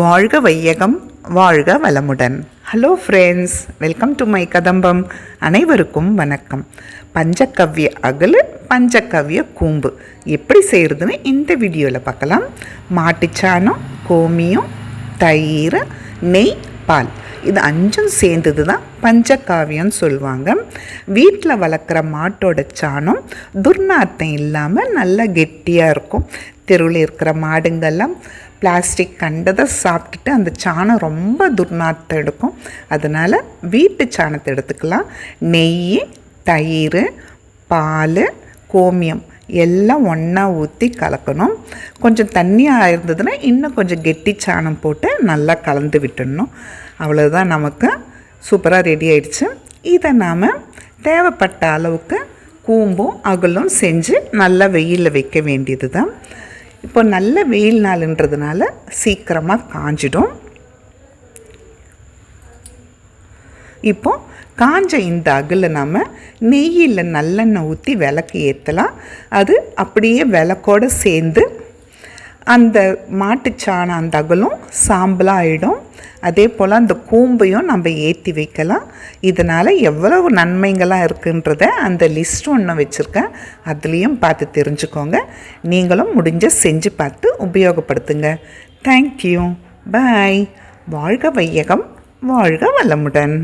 வாழ்க வையகம் வாழ்க வளமுடன். Hello friends welcome to my Kadambam அனைவருக்கும் வணக்கம். பஞ்சகவ்ய அகலு பஞ்சக்கவ்ய கூம்பு. எப்படி செய்கிறதுன்னு இந்த வீடியோவில் பார்க்கலாம். மாட்டுச்சாணம் கோமியம் தயிர் நெய் பால். இது அஞ்சும் சேர்ந்தது தான் பஞ்சகாவியம்னு சொல்லுவாங்க. வீட்டில் வளர்க்குற மாட்டோட சாணம் துர்நாற்றம் இல்லாமல் நல்லா கெட்டியாக இருக்கும். தெருவில் இருக்கிற மாடுங்கள்லாம் பிளாஸ்டிக் கண்டதை சாப்பிட்டுட்டு அந்த சாணம் ரொம்ப துர்நாற்றம் எடுக்கும். அதனால் வீட்டு சாணத்தை எடுத்துக்கலாம். நெய் தயிர் பால் கோமியம் எல்லாம் ஒன்றா ஊற்றி கலக்கணும். கொஞ்சம் தண்ணியாக இருந்ததுன்னா இன்னும் கொஞ்சம் கெட்டி சாணம் போட்டு நல்லா கலந்து விட்டுடணும். அவ்வளோதான் நமக்கு சூப்பராக ரெடி ஆயிடுச்சு. இதை நாம் தேவைப்பட்ட அளவுக்கு கூம்பும் அகலும் செஞ்சு நல்லா வெயிலில் வைக்க வேண்டியது தான் இப்போ நல்ல வெயில் நாளுன்றதுனால சீக்கிரமாக காஞ்சிடும். இப்போ காஞ்ச இந்த அகில் நாம் நெய்யில் நல்லெண்ணெய் ஊற்றி விளக்கு ஏற்றலாம் அது அப்படியே விளக்கோடு சேர்ந்து அந்த மாட்டுச்சாணம் அந்த அகலும் சாம்பலாக ஆகிடும் அதே போல் அந்த கூம்பையும் நம்ம ஏற்றி வைக்கலாம். இதனால் எவ்வளவு நன்மைகளாக இருக்குன்றத அந்த லிஸ்ட் ஒன்று வச்சுருக்கேன். அதுலேயும் பார்த்து தெரிஞ்சுக்கோங்க. நீங்களும் முடிஞ்ச செஞ்சு பார்த்து உபயோகப்படுத்துங்க. தேங்க்யூ பாய் வாழ்க வையகம் வாழ்க வளமுடன்.